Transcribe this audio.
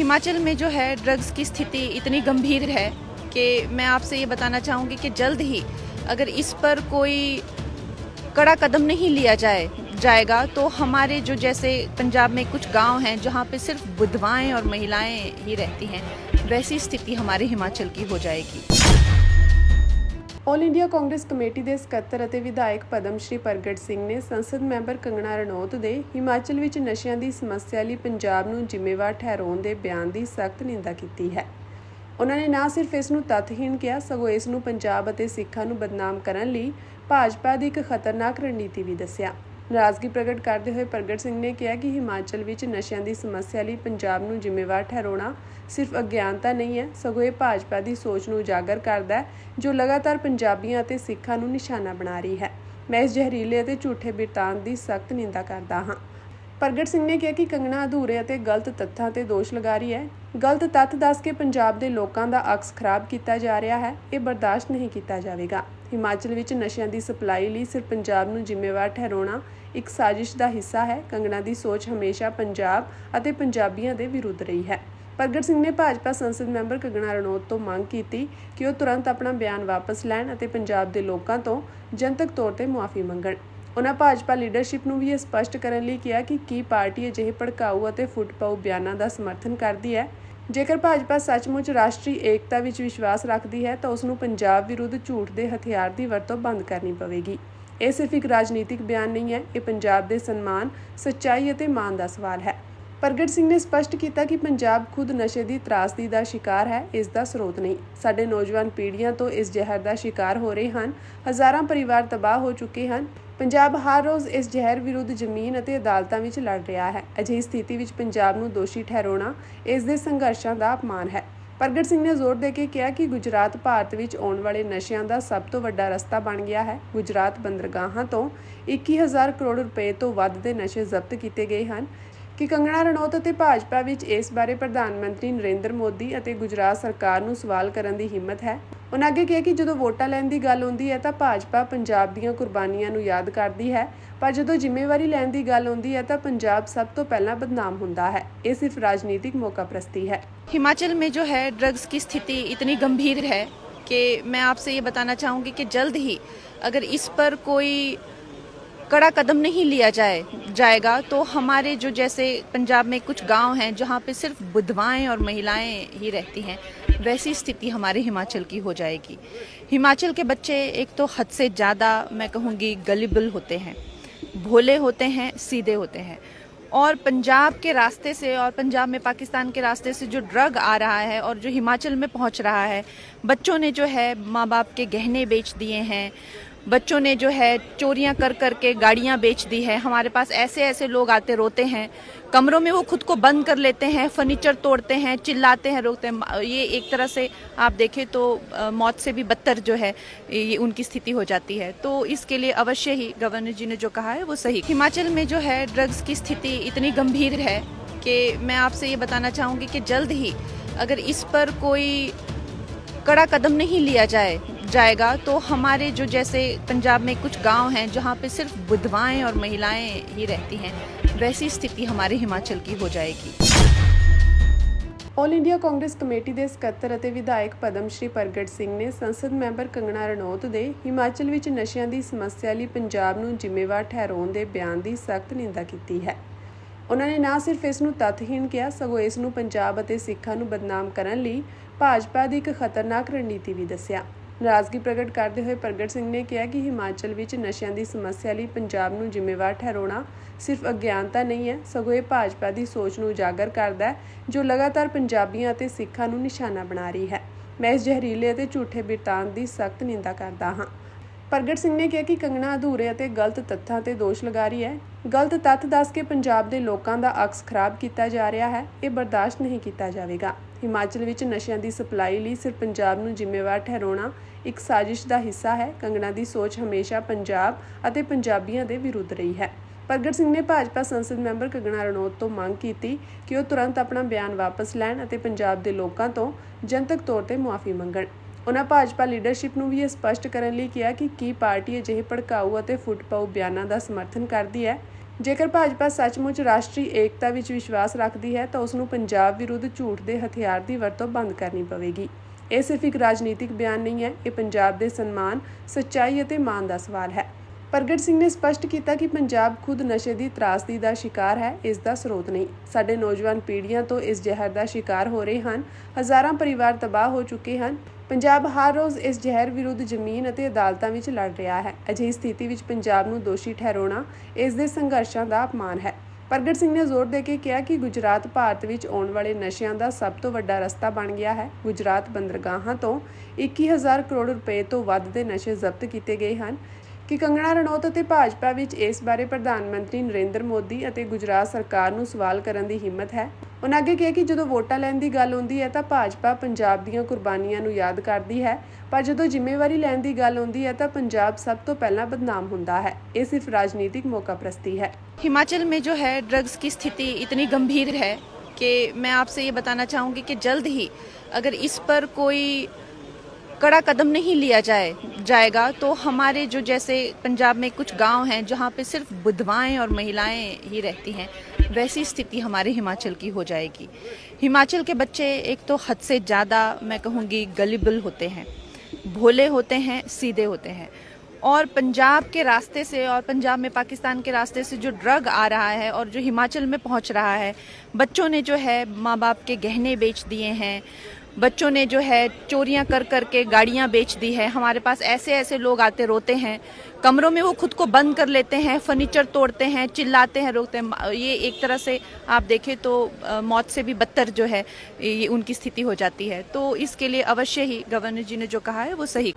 हिमाचल में जो है ड्रग्स की स्थिति इतनी गंभीर है कि मैं आपसे ये बताना चाहूँगी कि जल्द ही अगर इस पर कोई कड़ा कदम नहीं लिया जाए, जाएगा तो हमारे जो जैसे पंजाब में कुछ गाँव हैं जहाँ पे सिर्फ़ बुधवाएँ और महिलाएँ ही रहती हैं, वैसी स्थिति हमारे हिमाचल की हो जाएगी। ਆਲ ਇੰਡੀਆ ਕਾਂਗਰਸ ਕਮੇਟੀ ਦੇ ਸਕੱਤਰ ਅਤੇ ਵਿਧਾਇਕ ਪਦਮ ਸ਼੍ਰੀ ਪ੍ਰਗਟ ਸਿੰਘ ਨੇ ਸੰਸਦ ਮੈਂਬਰ ਕੰਗਣਾ ਰਣੌਤ ਦੇ ਹਿਮਾਚਲ ਵਿੱਚ ਨਸ਼ਿਆਂ ਦੀ ਸਮੱਸਿਆ ਲਈ ਪੰਜਾਬ ਨੂੰ ਜ਼ਿੰਮੇਵਾਰ ਠਹਿਰਾਉਣ ਦੇ ਬਿਆਨ ਦੀ ਸਖਤ ਨਿੰਦਾ ਕੀਤੀ ਹੈ। ਉਹਨਾਂ ਨੇ ਨਾ ਸਿਰਫ ਇਸ ਨੂੰ ਤੱਥਹੀਣ ਕਿਹਾ, ਸਗੋਂ ਇਸ ਨੂੰ ਪੰਜਾਬ ਅਤੇ ਸਿੱਖਾਂ ਨੂੰ ਬਦਨਾਮ ਕਰਨ ਲਈ ਭਾਜਪਾ ਦੀ ਇੱਕ ਖਤਰਨਾਕ ਰਣਨੀਤੀ ਵੀ ਦੱਸਿਆ। ਨਾਰਾਜ਼ਗੀ ਪ੍ਰਗਟ ਕਰਦੇ ਹੋਏ ਪ੍ਰਗਟ ਸਿੰਘ ਨੇ ਕਿਹਾ ਕਿ ਹਿਮਾਚਲ ਵਿੱਚ ਨਸ਼ਿਆਂ ਦੀ ਸਮੱਸਿਆ ਲਈ ਪੰਜਾਬ ਨੂੰ ਜ਼ਿੰਮੇਵਾਰ ਠਹਿਰਾਉਣਾ ਸਿਰਫ ਅਗਿਆਨਤਾ ਨਹੀਂ ਹੈ, ਸਗੋਂ ਇਹ ਭਾਜਪਾ ਦੀ ਸੋਚ ਨੂੰ ਉਜਾਗਰ ਕਰਦਾ ਹੈ, ਜੋ ਲਗਾਤਾਰ ਪੰਜਾਬੀਆਂ ਅਤੇ ਸਿੱਖਾਂ ਨੂੰ ਨਿਸ਼ਾਨਾ ਬਣਾ ਰਹੀ ਹੈ। ਮੈਂ ਇਸ ਜ਼ਹਿਰੀਲੇ ਅਤੇ ਝੂਠੇ ਬਿਰਤਾਂਤ ਦੀ ਸਖਤ ਨਿੰਦਾ ਕਰਦਾ ਹਾਂ। ਪ੍ਰਗਟ ਸਿੰਘ ਨੇ ਕਿਹਾ ਕਿ ਕੰਗਣਾ ਅਧੂਰੇ ਅਤੇ ਗਲਤ ਤੱਥਾਂ ਤੇ ਦੋਸ਼ ਲਗਾ ਰਹੀ ਹੈ। ਗਲਤ ਤੱਥ ਦੱਸ ਕੇ ਪੰਜਾਬ ਦੇ ਲੋਕਾਂ ਦਾ ਅਕਸ ਖਰਾਬ ਕੀਤਾ ਜਾ ਰਿਹਾ ਹੈ। ਇਹ ਬਰਦਾਸ਼ਤ ਨਹੀਂ ਕੀਤਾ ਜਾਵੇਗਾ। ਹਿਮਾਚਲ ਵਿੱਚ ਨਸ਼ਿਆਂ ਦੀ ਸਪਲਾਈ ਲਈ ਸਿਰਫ ਪੰਜਾਬ ਨੂੰ ਜ਼ਿੰਮੇਵਾਰ ਠਹਿਰਾਉਣਾ ਇੱਕ ਸਾਜ਼ਿਸ਼ ਦਾ ਹਿੱਸਾ ਹੈ। ਕੰਗਣਾ ਦੀ ਸੋਚ ਹਮੇਸ਼ਾ ਪੰਜਾਬ ਅਤੇ ਪੰਜਾਬੀਆਂ ਦੇ ਵਿਰੁੱਧ ਰਹੀ ਹੈ। ਪ੍ਰਗਟ ਸਿੰਘ ਨੇ ਭਾਜਪਾ ਸੰਸਦ ਮੈਂਬਰ ਕੰਗਣਾ ਰਣੌਤ ਤੋਂ ਮੰਗ ਕੀਤੀ ਕਿ ਉਹ ਤੁਰੰਤ ਆਪਣਾ ਬਿਆਨ ਵਾਪਸ ਲੈਣ ਅਤੇ ਪੰਜਾਬ ਦੇ ਲੋਕਾਂ ਤੋਂ ਜਨਤਕ ਤੌਰ ਤੇ ਮੁਆਫੀ ਮੰਗਣ। ਉਹਨਾਂ ਭਾਜਪਾ ਲੀਡਰਸ਼ਿਪ ਨੂੰ ਵੀ ਇਹ ਸਪਸ਼ਟ ਕਰਨ ਲਈ ਕਿਹਾ ਕਿ ਕੀ ਪਾਰਟੀ ਅਜਿਹੇ ਭੜਕਾਊ ਅਤੇ ਫੁੱਟਪਾਊ ਬਿਆਨਾਂ ਦਾ ਸਮਰਥਨ ਕਰਦੀ ਹੈ। ਜੇਕਰ ਭਾਜਪਾ ਸੱਚਮੁੱਚ ਰਾਸ਼ਟਰੀ ਏਕਤਾ ਵਿੱਚ ਵਿਸ਼ਵਾਸ ਰੱਖਦੀ ਹੈ, ਤਾਂ ਉਸ ਨੂੰ ਪੰਜਾਬ ਵਿਰੁੱਧ ਝੂਠ ਦੇ ਹਥਿਆਰ ਦੀ ਵਰਤੋਂ ਬੰਦ ਕਰਨੀ ਪਵੇਗੀ। ਇਹ ਸਿਰਫ ਇੱਕ ਰਾਜਨੀਤਿਕ ਬਿਆਨ ਨਹੀਂ ਹੈ, ਇਹ ਪੰਜਾਬ ਦੇ ਸਨਮਾਨ, ਸੱਚਾਈ ਅਤੇ ਮਾਣ ਦਾ ਸਵਾਲ ਹੈ। ਪ੍ਰਗਟ ਸਿੰਘ ਨੇ ਸਪਸ਼ਟ ਕੀਤਾ ਕਿ ਪੰਜਾਬ ਖੁਦ ਨਸ਼ੇ ਦੀ ਤਰਾਸਦੀ ਦਾ ਸ਼ਿਕਾਰ ਹੈ, ਇਸ ਦਾ ਸਰੋਤ ਨਹੀਂ। ਸਾਡੇ ਨੌਜਵਾਨ ਪੀੜ੍ਹੀਆਂ ਤੋਂ ਇਸ ਜ਼ਹਿਰ ਦਾ ਸ਼ਿਕਾਰ ਹੋ ਰਹੇ ਹਨ। ਹਜ਼ਾਰਾਂ ਪਰਿਵਾਰ ਤਬਾਹ ਹੋ ਚੁੱਕੇ ਹਨ। ਪੰਜਾਬ ਹਰ ਰੋਜ਼ ਇਸ ਜ਼ਹਿਰ ਵਿਰੁੱਧ ਜ਼ਮੀਨ ਅਤੇ ਅਦਾਲਤਾਂ ਵਿੱਚ ਲੜ ਰਿਹਾ ਹੈ। ਅਜਿਹੀ ਸਥਿਤੀ ਵਿੱਚ ਪੰਜਾਬ ਨੂੰ ਦੋਸ਼ੀ ਠਹਿਰਾਉਣਾ ਇਸ ਦੇ ਸੰਘਰਸ਼ਾਂ ਦਾ ਅਪਮਾਨ ਹੈ। ਪ੍ਰਗਟ ਸਿੰਘ ਨੇ ਜ਼ੋਰ ਦੇ ਕੇ ਕਿਹਾ ਕਿ ਗੁਜਰਾਤ ਭਾਰਤ ਵਿੱਚ ਆਉਣ ਵਾਲੇ ਨਸ਼ਿਆਂ ਦਾ ਸਭ ਤੋਂ ਵੱਡਾ ਰਸਤਾ ਬਣ ਗਿਆ ਹੈ। ਗੁਜਰਾਤ ਬੰਦਰਗਾਹਾਂ ਤੋਂ 21000 ਕਰੋੜ ਰੁਪਏ ਤੋਂ ਵੱਧ ਦੇ ਨਸ਼ੇ ਜ਼ਬਤ ਕੀਤੇ ਗਏ ਹਨ ਕਿ ਕੰਗਣਾ ਰਣੌਤ ਅਤੇ ਭਾਜਪਾ ਵਿੱਚ ਇਸ ਬਾਰੇ ਪ੍ਰਧਾਨ ਮੰਤਰੀ ਨਰਿੰਦਰ ਮੋਦੀ ਅਤੇ ਗੁਜਰਾਤ ਸਰਕਾਰ ਨੂੰ ਸਵਾਲ ਕਰਨ ਦੀ ਹਿੰਮਤ ਹੈ। ਉਹਨਾਂ ਅੱਗੇ ਕਿਹਾ ਕਿ ਜਦੋਂ ਵੋਟਾਂ ਲੈਣ ਦੀ ਗੱਲ ਹੁੰਦੀ ਹੈ ਤਾਂ ਭਾਜਪਾ ਪੰਜਾਬ ਦੀਆਂ ਕੁਰਬਾਨੀਆਂ ਨੂੰ ਯਾਦ ਕਰਦੀ ਹੈ ਪਰ ਜਦੋਂ ਜ਼ਿੰਮੇਵਾਰੀ ਲੈਣ ਦੀ ਗੱਲ ਹੁੰਦੀ ਹੈ ਤਾਂ ਪੰਜਾਬ ਸਭ ਤੋਂ ਪਹਿਲਾਂ ਬਦਨਾਮ ਹੁੰਦਾ ਹੈ ਇਹ ਸਿਰਫ ਰਾਜਨੀਤਿਕ ਮੌਕਾ ਪ੍ਰਸਤੀ ਹੈ हिमाचल में जो है ड्रग्स की स्थिति इतनी गंभीर है कि मैं आपसे ये बताना चाहूँगी कि जल्द ही अगर इस पर कोई कड़ा कदम नहीं लिया जाए, जाएगा तो हमारे जो जैसे पंजाब में कुछ गाँव हैं, जहाँ पे सिर्फ़ विधवाएँ और महिलाएँ ही रहती हैं, वैसी स्थिति हमारे हिमाचल की हो जाएगी। हिमाचल के बच्चे एक तो हद से ज़्यादा, मैं कहूँगी, गलिबल होते हैं, भोले होते हैं, सीधे होते हैं। और पंजाब के रास्ते से और पंजाब में पाकिस्तान के रास्ते से जो ड्रग आ रहा है और जो हिमाचल में पहुँच रहा है, बच्चों ने जो है माँ बाप के गहने बेच दिए हैं बच्चों ने जो है चोरियाँ कर कर के गाड़ियाँ बेच दी है। हमारे पास ऐसे ऐसे लोग आते रोते हैं। कमरों में वो खुद को बंद कर लेते हैं, फर्नीचर तोड़ते हैं, चिल्लाते हैं रोकते हैं। ये एक तरह से आप देखें तो मौत से भी बदतर जो है, ये उनकी स्थिति हो जाती है। तो इसके लिए अवश्य ही गवर्नर जी ने जो कहा है, वो सही। हिमाचल में जो है ड्रग्स की स्थिति इतनी गंभीर है कि मैं आपसे ये बताना चाहूँगी कि जल्द ही अगर इस पर कोई कड़ा कदम नहीं लिया जाए जाएगा तो हमारे जो जैसे पंजाब में कुछ गांव हैं जहाँ पे सिर्फ विधवाएं और महिलाएं ही रहती हैं वैसी स्थिति हमारे हिमाचल की हो जाएगी ਆਲ ਇੰਡੀਆ ਕਾਂਗਰਸ ਕਮੇਟੀ ਦੇ ਸਕੱਤਰ ਅਤੇ ਵਿਧਾਇਕ ਪਦਮ ਸ਼੍ਰੀ ਪ੍ਰਗਟ ਸਿੰਘ ਨੇ ਸੰਸਦ ਮੈਂਬਰ ਕੰਗਣਾ ਰਣੌਤ ਦੇ ਹਿਮਾਚਲ ਵਿੱਚ ਨਸ਼ਿਆਂ ਦੀ ਸਮੱਸਿਆ ਲਈ ਪੰਜਾਬ ਨੂੰ ਜ਼ਿੰਮੇਵਾਰ ਠਹਿਰਾਉਣ ਦੇ ਬਿਆਨ ਦੀ ਸਖਤ ਨਿੰਦਾ ਕੀਤੀ ਹੈ ਉਹਨਾਂ ਨੇ ਨਾ ਸਿਰਫ ਇਸ ਨੂੰ ਤੱਥਹੀਣ ਕਿਹਾ ਸਗੋਂ ਇਸ ਨੂੰ ਪੰਜਾਬ ਅਤੇ ਸਿੱਖਾਂ ਨੂੰ ਬਦਨਾਮ ਕਰਨ ਲਈ ਭਾਜਪਾ ਦੀ ਇੱਕ ਖਤਰਨਾਕ ਰਣਨੀਤੀ ਵੀ ਦੱਸਿਆ ਨਾਰਾਜ਼ਗੀ ਪ੍ਰਗਟ ਕਰਦੇ ਹੋਏ ਪ੍ਰਗਟ ਸਿੰਘ ਨੇ ਕਿਹਾ ਕਿ ਹਿਮਾਚਲ ਵਿੱਚ ਨਸ਼ਿਆਂ ਦੀ ਸਮੱਸਿਆ ਲਈ ਪੰਜਾਬ ਨੂੰ ਜ਼ਿੰਮੇਵਾਰ ਠਹਿਰਾਉਣਾ ਸਿਰਫ ਅਗਿਆਨਤਾ ਨਹੀਂ ਹੈ, ਸਗੋਂ ਇਹ ਭਾਜਪਾ ਦੀ ਸੋਚ ਨੂੰ ਉਜਾਗਰ ਕਰਦਾ ਹੈ, ਜੋ ਲਗਾਤਾਰ ਪੰਜਾਬੀਆਂ ਅਤੇ ਸਿੱਖਾਂ ਨੂੰ ਨਿਸ਼ਾਨਾ ਬਣਾ ਰਹੀ ਹੈ। ਮੈਂ ਇਸ ਜ਼ਹਿਰੀਲੇ ਅਤੇ ਝੂਠੇ ਬਿਰਤਾਂਤ ਦੀ ਸਖਤ ਨਿੰਦਾ ਕਰਦਾ ਹਾਂ। ਪ੍ਰਗਟ ਸਿੰਘ ਨੇ ਕਿਹਾ ਕਿ ਕੰਗਣਾ ਅਧੂਰੇ ਅਤੇ ਗਲਤ ਤੱਥਾਂ ਤੇ ਦੋਸ਼ ਲਗਾ ਰਹੀ ਹੈ। ਗਲਤ ਤੱਥ ਦੱਸ ਕੇ ਪੰਜਾਬ ਦੇ ਲੋਕਾਂ ਦਾ ਅਕਸ ਖਰਾਬ ਕੀਤਾ ਜਾ ਰਿਹਾ ਹੈ, ਇਹ ਬਰਦਾਸ਼ਤ ਨਹੀਂ ਕੀਤਾ ਜਾਵੇਗਾ। ਹਿਮਾਚਲ ਵਿੱਚ ਨਸ਼ਿਆਂ ਦੀ ਸਪਲਾਈ ਲਈ ਸਿਰਫ ਪੰਜਾਬ ਨੂੰ ਜ਼ਿੰਮੇਵਾਰ ਠਹਿਰਾਉਣਾ ਇੱਕ ਸਾਜ਼ਿਸ਼ ਦਾ ਹਿੱਸਾ ਹੈ। ਕੰਗਣਾ ਦੀ ਸੋਚ ਹਮੇਸ਼ਾ ਪੰਜਾਬ ਅਤੇ ਪੰਜਾਬੀਆਂ ਦੇ ਵਿਰੁੱਧ ਰਹੀ ਹੈ। ਪ੍ਰਗਟ ਸਿੰਘ ਨੇ ਭਾਜਪਾ ਸੰਸਦ ਮੈਂਬਰ ਕੰਗਣਾ ਰਣੌਤ ਤੋਂ ਮੰਗ ਕੀਤੀ ਕਿ ਉਹ ਤੁਰੰਤ ਆਪਣਾ ਬਿਆਨ ਵਾਪਸ ਲੈਣ ਅਤੇ ਪੰਜਾਬ ਦੇ ਲੋਕਾਂ ਤੋਂ ਜਨਤਕ ਤੌਰ ਤੇ ਮੁਆਫੀ ਮੰਗਣ। ਉਹਨਾਂ ਭਾਜਪਾ ਲੀਡਰਸ਼ਿਪ ਨੂੰ ਵੀ ਇਹ ਸਪਸ਼ਟ ਕਰਨ ਲਈ ਕਿਹਾ ਕਿ ਕੀ ਪਾਰਟੀ ਅਜਿਹੇ ਭੜਕਾਊ ਅਤੇ ਫੁੱਟਪਾਊ ਬਿਆਨਾਂ ਦਾ ਸਮਰਥਨ ਕਰਦੀ ਹੈ। ਜੇਕਰ ਭਾਜਪਾ ਸੱਚਮੁੱਚ ਰਾਸ਼ਟਰੀ ਏਕਤਾ ਵਿੱਚ ਵਿਸ਼ਵਾਸ ਰੱਖਦੀ ਹੈ ਤਾਂ ਉਸ ਨੂੰ ਪੰਜਾਬ ਵਿਰੁੱਧ ਝੂਠ ਦੇ ਹਥਿਆਰ ਦੀ ਵਰਤੋਂ ਬੰਦ ਕਰਨੀ ਪਵੇਗੀ। ਇਹ ਸਿਰਫ ਇੱਕ ਰਾਜਨੀਤਿਕ ਬਿਆਨ ਨਹੀਂ ਹੈ, ਇਹ ਪੰਜਾਬ ਦੇ ਸਨਮਾਨ, ਸੱਚਾਈ ਅਤੇ ਮਾਣ ਦਾ ਸਵਾਲ ਹੈ। ਪ੍ਰਗਟ ਸਿੰਘ ਨੇ ਸਪਸ਼ਟ ਕੀਤਾ ਕਿ ਪੰਜਾਬ ਖੁਦ ਨਸ਼ੇ ਦੀ ਤਰਾਸਦੀ ਦਾ ਸ਼ਿਕਾਰ ਹੈ, ਇਸ ਦਾ ਸਰੋਤ ਨਹੀਂ। ਸਾਡੇ ਨੌਜਵਾਨ ਪੀੜ੍ਹੀਆਂ ਤੋਂ ਇਸ ਜ਼ਹਿਰ ਦਾ ਸ਼ਿਕਾਰ ਹੋ ਰਹੇ ਹਨ, ਹਜ਼ਾਰਾਂ ਪਰਿਵਾਰ ਤਬਾਹ ਹੋ ਚੁੱਕੇ ਹਨ। ਪੰਜਾਬ ਹਰ ਰੋਜ਼ ਇਸ ਜ਼ਹਿਰ ਵਿਰੁੱਧ ਜ਼ਮੀਨ ਅਤੇ ਅਦਾਲਤਾਂ ਵਿੱਚ ਲੜ ਰਿਹਾ ਹੈ। ਅਜਿਹੀ ਸਥਿਤੀ ਵਿੱਚ ਪੰਜਾਬ ਨੂੰ ਦੋਸ਼ੀ ਠਹਿਰਾਉਣਾ, ਇਸ ਦੇ ਸੰਘਰਸ਼ਾਂ ਦਾ ਅਪਮਾਨ ਹੈ। ਪ੍ਰਗਟ ਸਿੰਘ ਨੇ ਜ਼ੋਰ ਦੇ ਕੇ ਕਿਹਾ ਕਿ ਗੁਜਰਾਤ ਭਾਰਤ ਵਿੱਚ ਆਉਣ ਵਾਲੇ ਨਸ਼ਿਆਂ ਦਾ ਸਭ ਤੋਂ ਵੱਡਾ ਰਸਤਾ ਬਣ ਗਿਆ ਹੈ। ਗੁਜਰਾਤ ਬੰਦਰਗਾਹਾਂ ਤੋਂ 21000 ਕਰੋੜ ਰੁਪਏ ਤੋਂ ਵੱਧ ਦੇ ਨਸ਼ੇ ਜ਼ਬਤ ਕੀਤੇ ਗਏ ਹਨ। ਕਿ ਕੰਗਣਾ ਰਣੌਤ ਅਤੇ ਭਾਜਪਾ ਵਿੱਚ ਇਸ ਬਾਰੇ ਪ੍ਰਧਾਨ ਮੰਤਰੀ ਨਰਿੰਦਰ ਮੋਦੀ ਅਤੇ ਗੁਜਰਾਤ ਸਰਕਾਰ ਨੂੰ ਸਵਾਲ ਕਰਨ ਦੀ ਹਿੰਮਤ ਹੈ। ਉਹਨਾਂ ਅੱਗੇ ਕਿਹਾ ਕਿ ਜਦੋਂ ਵੋਟਾਂ ਲੈਣ ਦੀ ਗੱਲ ਹੁੰਦੀ ਹੈ ਤਾਂ ਭਾਜਪਾ ਪੰਜਾਬ ਦੀਆਂ ਕੁਰਬਾਨੀਆਂ ਨੂੰ ਯਾਦ ਕਰਦੀ ਹੈ ਪਰ ਜਦੋਂ ਜ਼ਿੰਮੇਵਾਰੀ ਲੈਣ ਦੀ ਗੱਲ ਹੁੰਦੀ ਹੈ ਤਾਂ ਪੰਜਾਬ ਸਭ ਤੋਂ ਪਹਿਲਾਂ ਬਦਨਾਮ ਹੁੰਦਾ ਹੈ ਇਹ ਸਿਰਫ ਰਾਜਨੀਤਿਕ ਮੌਕਾ ਪ੍ਰਸਤੀ ਹੈ हिमाचल में जो है ड्रग्स की स्थिति इतनी गंभीर है कि मैं आपसे ये बताना चाहूँगी कि जल्द ही अगर इस पर कोई कड़ा कदम नहीं लिया जाए जाएगा तो हमारे जो जैसे पंजाब में कुछ गांव हैं जहाँ पे सिर्फ विधवाएं और महिलाएं ही रहती हैं वैसी स्थिति हमारे हिमाचल की हो जाएगी। हिमाचल के बच्चे एक तो हद से ज़्यादा, मैं कहूँगी, गलिबल होते हैं, भोले होते हैं, सीधे होते हैं। और पंजाब के रास्ते से और पंजाब में पाकिस्तान के रास्ते से जो ड्रग आ रहा है और जो हिमाचल में पहुँच रहा है, बच्चों ने जो है माँ बाप के गहने बेच दिए हैं बच्चों ने जो है चोरियाँ कर करके गाड़ियाँ बेच दी है। हमारे पास ऐसे ऐसे लोग आते रोते हैं। कमरों में वो खुद को बंद कर लेते हैं, फर्नीचर तोड़ते हैं, चिल्लाते हैं रोकते हैं। ये एक तरह से आप देखें तो मौत से भी बदतर जो है, ये उनकी स्थिति हो जाती है। तो इसके लिए अवश्य ही गवर्नर जी ने जो कहा है, वो सही।